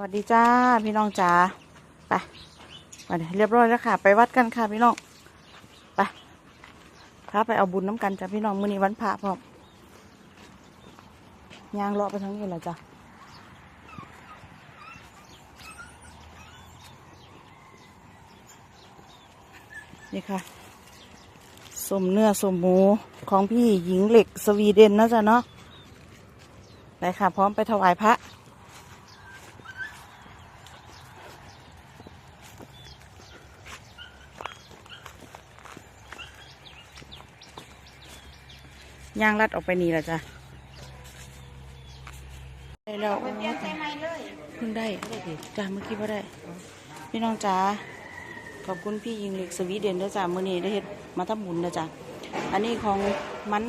สวัสดีจ้าพี่น้องจ๋าไปไปเรียบร้อยแล้วค่ะ ไปวัดกันค่ะพี่น้องไปพาไปเอาบุญน้ำกันจ้ะพี่น้องมื้อนี้วันพระพร้อมยางเลาะไปทั้งนี้แหละจ้ะนี่ค่ะสมเนื้อสมหมูของพี่หญิงเหล็กสวีเดนนะจ๊ะเนาะไปค่ะ พร้อมไปถวายพระ ย่างลัดออกไปนี่แหละจ้ะได้แล้วเพิ่งได้จ้าเมื่อกี้ว่าได้ พี่น้องจ๋าขอบคุณพี่ยิงเล็กสวีเดนด้วยจ้ามื่อนี้ได้เฮ็ดมาทำบุญนะจ้ะอันนี้ของมัน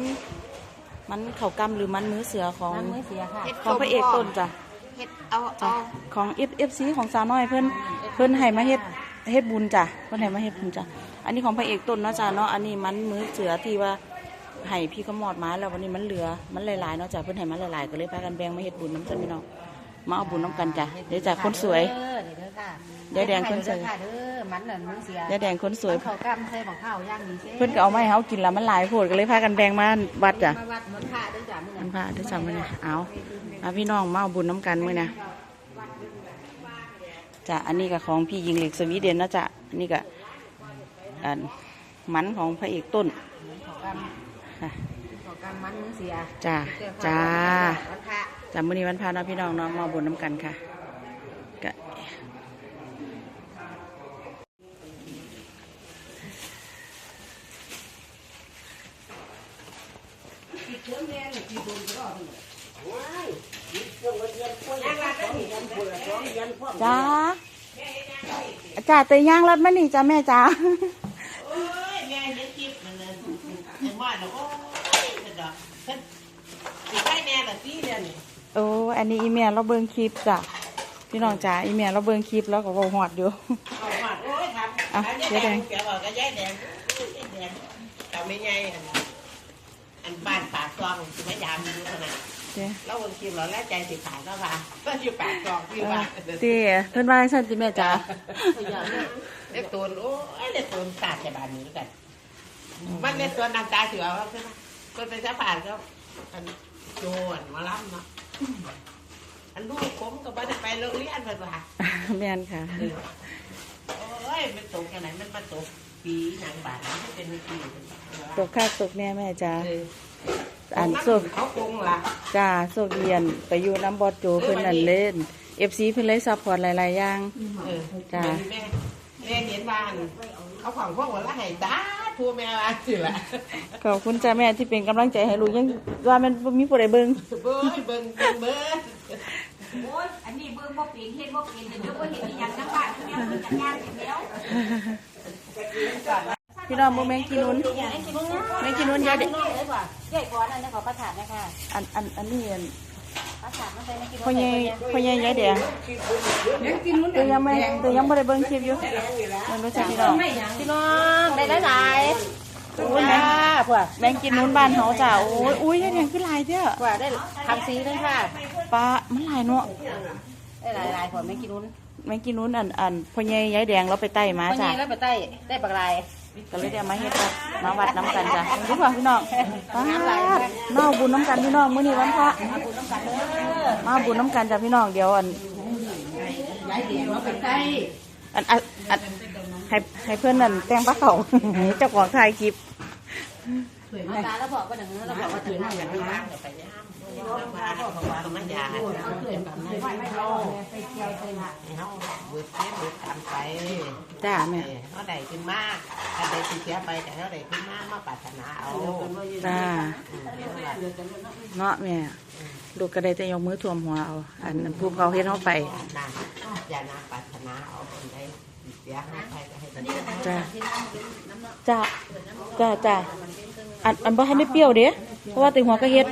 มันเข่ากำหรือมันมือเสือของมันมือเสียค่ะของพระเอกต้นจ้ะเฮ็ดเอาจ้ะเอาของเอฟเอฟซีของสาวน้อยเพิ่นเพิ่นให้มาเฮ็ดเฮ็ดบุญจ้ะเพิ่นให้มาเฮ็ดบุญจ้ะอันนี้ของพระเอกต้นเนาะจ้ะเนาะอันนี้มันมือเสือที่ว่า ให้พี่ขมอดมาแล้ววันนี้มันเหลือมันหลายๆเนาะจ้ะเพิ่นให้มาหลายๆก็เลยพากันแบ่งมาเฮ็ดบุญน้ำจ้ะพี่น้องมาเอาบุญน้ำกันจ้ะเดี๋ยวจ้ะคนสวยเด้อเดี๋ยวเด้อค่ะยายแดงคนสวย เด้อค่ะเด้อมันน่ะมือเสียยายแดงคนสวยเขากำใส่ของข้าวย่างดีเซ่เพิ่นก็เอามาให้เฮากินแล้วมันหลายโพดก็เลยพากันแบ่งมาวัดจ้ะมาวัดมันค่าเด้อจ้ะมื้อมันั้นนพระเด้อจ้ะมื้อนี้เอาเอาพี่น้องมาเอาบุญน้ำกันมื้อนะจ้ะอันนี้ก็ของพี่ยิงเหล็กสวีเดนนะจ้ะอันนี้ก็อันมันของพระเอกต้น เขาก ค่ะำเขากำมันมือเสียจ้าจ้าวันพระจ้ามื้อนี้วันพาเนาะพี่น้องเนาะมาเอาบุญน้ำกันค่ะก็จ้าจ้าเตยย่างรถมานี่จ้าแม่จ้า โอ้ยแม่เห็นคลิปนั่นน่ะไอ้หม้อน่ะโอ้ยเพิ่นดอกเพิ่นสิใกล้แม่ละพี่เดียวนี่ โอ้อันนี้อีเมียเราเบิ่งคลิปจ้ะพี่น้องจ้าอีเมียเราเบิ่งคลิปแล้วก็เว้าฮอดอยู่ เอาหอดโอ้ยครับอะอันเดี๋ยวแดงแกบอกก็ยายแดงยายแดงเก่าไม่ใหญ่อันอันบ้านปากซองสิมายามอยู่ขนาดเจ้แล้ววันคลิปเราแล้วใจสิขายก็ว่าก็อยู่ปากซองพี่เอว่าอเต้เพิ่นว่าจังซั่นติแม่จ้าเด็กตูนโอ้ยเด็กตูนตาดแค่บ้านนี้แล้วกัน มันในส่วนน้ำตาเสือว่าใช่ไหมคนเป็นสะพานก็อันโจนมาล้ำเนาะ อันลูกผมก็บ่ได้ไปโรงเรียนเพิ่นว่าแม่นค่ะโอ้ยมันตกกันไหนมันมาตกปีหนังบาทมันเป็นปีตกค่าตกแน่แม่จ้าเอออันโซส่เขาคงล่ะ จ้าโซเรียนไปอยู่น้ำบอดโจเพิ่นนั่นเล่น FC เพิ่นเลยซัพพอร์ตหลายๆอย่าง เออจ้ะแม่แม่เห็นบ้านเขาของพวกวันละให้ตาทั วแม่ว่าสิละขอบคุณจ้าแม่ที่เป็นกำลังใจให้ลูกยังว่ามันบ่มีผู้ใดเบิ่งเบิ้งเบิ้งเบิ้งเบิ้งโอ้ยอันนี้เบิ่งบ่เป็นเฮ็ดบ่เป็นเดี๋ยวบ่เฮ็ดอีหยังจังบ้านแม่เพิ่นจัดงานเสร็จแล้วพี่น้องบ่แม่งกินนุนแม่งกินนุนยายเด็กเลยว่ะใหญ่กว่านั้นนะขอประทานนะคะอันอันอันนี้ อันประทานมาใส่ในกินพ่อใหญ่พ่อใหญ่ยายแดงแต่ยังไม่แต่ยังไม่ได้เบิ่งคลิปอยู่มันรู้จักพี่น้องพี่น้องได้หลายๆโอ้ยแม่งพวกแม่งกินนู้นบ้านเฮาจ้าโอ้ยอุ้ยยายแดงคือหลายเด้อว่าได้ทำสีนึงค่ะปลามันหลายเนาะได้หลายๆผลไม่กินนู้นแม่งกินนู้นอันอันพ่อใหญ่ยายแดงเราไปไต่มาวันจ้ะนี้แล้วไปใต้ได้ปากลาย ก็เลยได้มาเฮ็ดวัดมาวัดน้ำกันจ้ะรู้ป่ะพี่น้องป้าดมาเอาบุญน้ำกันพี่น้องมื้อนี้วันพระมาบุญน้ำกันจ้ะพี่น้องเดี๋ยวอันอันอันให้ให้เพื่อนนั่นแต่งปลาเขาเจ้าของถ่ายคลิปมาตาแล้วบอกว่าหนึ่งเราบอกว่าถือหน้าอย่างนี้ จ้าแม่เขาได้ขึ้นมากถ้าได้สิเสียไปแต่เขาได้ขึ้นมากมาปรารถนาเอาจ้าเนาะแม่ลูกก็ได้แต่ยกมือท่วมหัวเอา อันนั้นภูเขาเฮ็ดเฮาไปอย่านาปรารถนาเอาคนใดสิเสียให้ใครก็ให้จ้าจ้าจ้าจ้าอันอันบ่ทันได้เปรี้ยวเด้เพราะว่าต่หัวก็เฮ็ด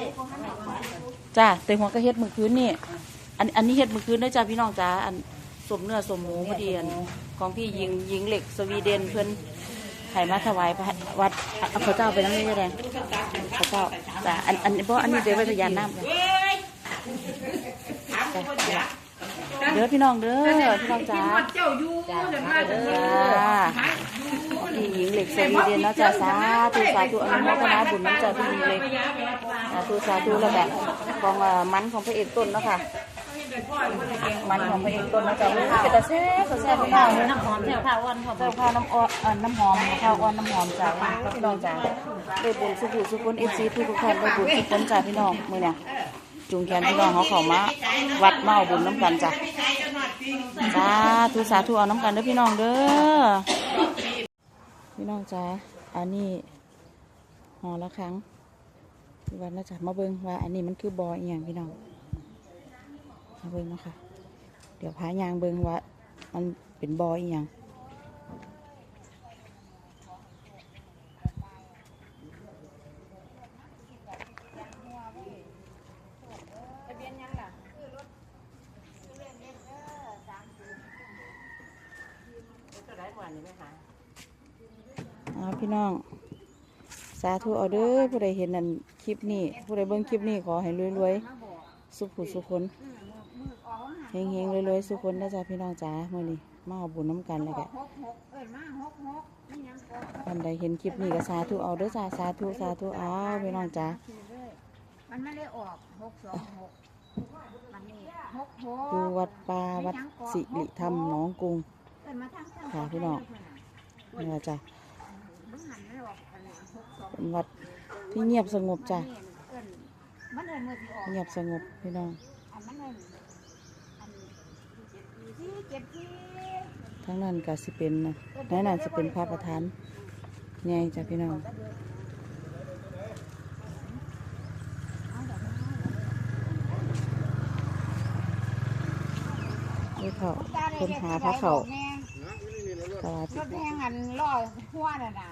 จ้าแต่หัวก็เฮ็ดมือคืนนี่อันอันนี้เฮ็ดมือคืนได้จ้าพี่น้องจ้าอันสมเนื้อสมหมูพอดีอันของพี่หญิงหญิงเหล็กสวีเดนเพิ่อนให้มาถวายพระวัดเอาพระเจ้าไปนำนี่แดงพระเจ้าจ้าอันอันบ่อันนี้เดี๋ยวไว้ทะยานน้ำจ้ะเฮ้ยถาเด้อพี่น้องเด้อพี่น้องจ๋าเจ้าอยู่เดี๋ยวมาเด้อ พี่หญิงเหล็กสวีเดนเนาะจ้าสาธุสาธุอนุโมทนาบุญน้ำจ้าพี่หญิงเหล็กสาธุสาธุแล้วแบบของมันของพระเอกต้นเนาะค่ะมันของพระเอกต้นเนาะจ้าเป็นตาแซ่บตาแซ่บข้าวน้ำหอมข้าวอ่อนแซ่บข้าวน้ำอ่อนเอ่อน้ำหอมข้าวอ่อนน้ำหอมจ้าพี่น้องจ้าได้บุญสุขุสุขคนเอฟซีทุกทุกท่านได้บุญสุขคนจ้าพี่น้องมือเนี่ยจุงแขนพี่น้องเขาเข้ามาวัดเมาบุญน้ำกันจ้ะสาธุสาธุเอาน้ำกันเด้อพี่น้องเด้อ พี่น้องจ้าอันนี้หอละครั้งที่วันนะจ๊ะมาเบิ่งว่า อันนี้มันคือบออีหยังพี่น้องมาเบิ่งเนาะคะเดี๋ยวพายางเบิ่งว่า มันเป็นบออีหยัง เอาพี่น้อง สาธุเอาเด้อผู้ใดเห็นนั่นคลิปนี้ ผู้ใดเบิ่งคลิปนี้ขอให้รวยๆ สุขผู้สุขคนเฮงๆรวยๆ สุขคนนะจ๊ะพี่น้องจ๋ามื่อนี้มาเอาบุญน้ำกันเลยแกหกหกเอ้ยมาหกหกนี่ยังก็ท่านใดเห็นคลิปนี้ก็สาธุเอาเด้อจ้าสาธุสาธุเอาพี่น้องจ๋ามันไม่ได้ออกหกสองหกมันนี่หกหกอยู่วัดป่าวัดสิริธรรมหนองกรุงเอ้ยมาทางเส้นค่ะพี่น้องนี่ละจ้ะ วัดที่เงียบสงบจ้ะเงียบสงบพี่น้องทั้งนั้นก็สิเป็นนะนั่นน่ะสิเป็นพระประธานใหญ่จ้ะพี่น้องเขาคนหาพระเขา ตลาดรถแพงอันล่อหัวน่ะนะ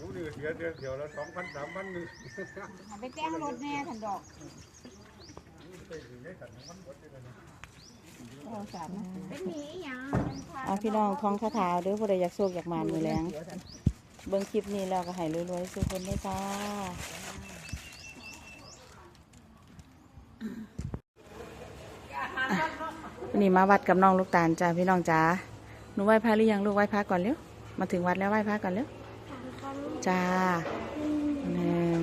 รู้นี่เสียเดือนเดียวแล้วสองพันสามพันหนึ่งไปแจ้งรถแน่ทันดอกโอ้สามเป็นหมีอีหยังเป็นพาเอาพี่น้องท้องคาถาเด้อผู้ใดอยากโชคอยากมานมือแรงเบิ่งคลิปนี้แล้วก็ให้รวยๆสุกคนด้วยจ้าวันนี้มาวัดกับน้องลูกตาลจ้าพี่น้องจ้า หนูไหว้พระหรือยังลูกไหว้พระก่อนเร็ว มาถึงวัดแล้วไหว้พระก่อนเร็วจ้าหนึ่ง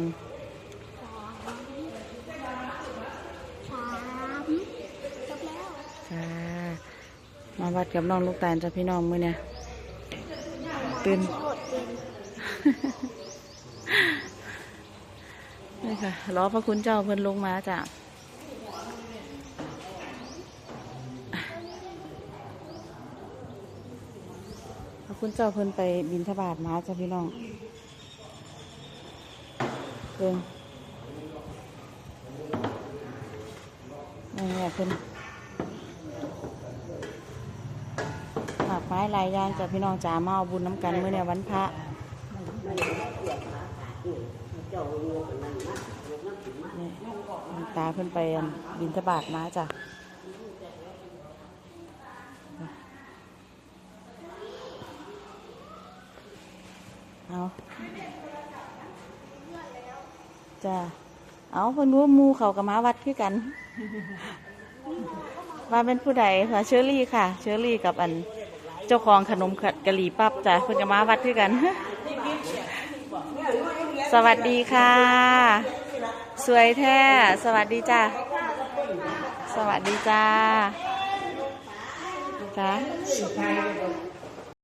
สามจบแล้วจ้า มาวัดกับน้องลูกตาลจ้าพี่น้องมือเนี่ยตื่นโหดเป็นนี่ค่ะรอพระคุณเจ้าเพิ่นลงมาจ้ะพระ คุณเจ้าเพิ่นไปบินทบาทมาจ้ะพี่น้องเพิ่นนี่เนี่ยเพิ่นหมากไม้ลายยางจ้ะพี่น้องจ๋ามาเอาบุญน้ำกันเมื่อเนี่ยวันพระนี่ตาเพิ่นไปบินทบาทมาจ้ะ เอาจ้ะเอาเพิ่นรู้หมูเขากับมาวัดคือกันว่าเป็นผู้ใดค่ะเชอรี่ค่ะ เชอรี่กับอันเจ้าของขนมกะหรี่ปั๊บจ้ะเพิ่นกับมาวัดคือกัน สวัสดีค่ะ สวยแท้ สวัสดีจ้าสวัสดีจ้าจ้า